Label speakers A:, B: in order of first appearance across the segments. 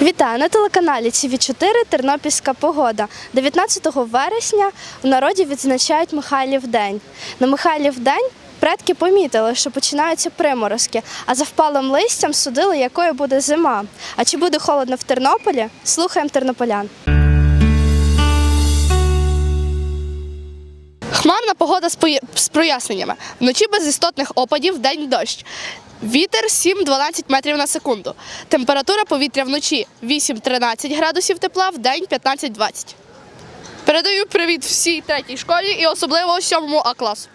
A: Вітаю на телеканалі ТВ 4 Тернопільська погода. 19 вересня в народі відзначають Михайлів день. На Михайлів день предки помітили, що починаються приморозки, а за впалим листям судили, якою буде зима. А чи буде холодно в Тернополі? Слухаємо тернополян. Хмарна погода з, проясненнями. Вночі без істотних опадів, день дощ. Вітер 7-12 метрів на секунду. Температура повітря вночі 8-13 градусів тепла, в день 15-20. Передаю привіт всій третій школі і особливо сьомому А класу.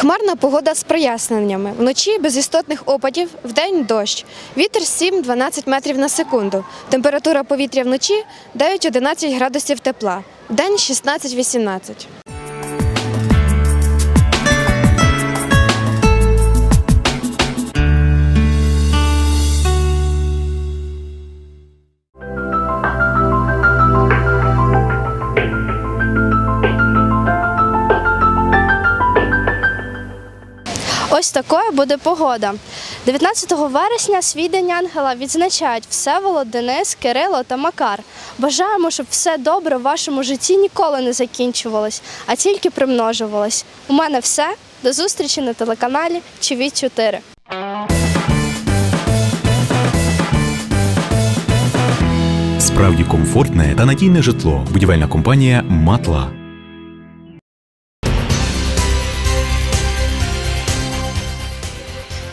B: Хмарна погода з проясненнями. Вночі без істотних опадів, вдень дощ. Вітер 7-12 метрів на секунду. Температура повітря вночі 9-11 градусів тепла. День 16-18.
A: Ось такою буде погода. 19 вересня свій день ангела відзначають Всеволод, Денис, Кирило та Макар. Бажаємо, щоб все добре в вашому житті ніколи не закінчувалось, а тільки примножувалось. У мене все. До зустрічі на телеканалі ЧВ 4
C: Справді комфортне та надійне житло. Будівельна компанія Матла.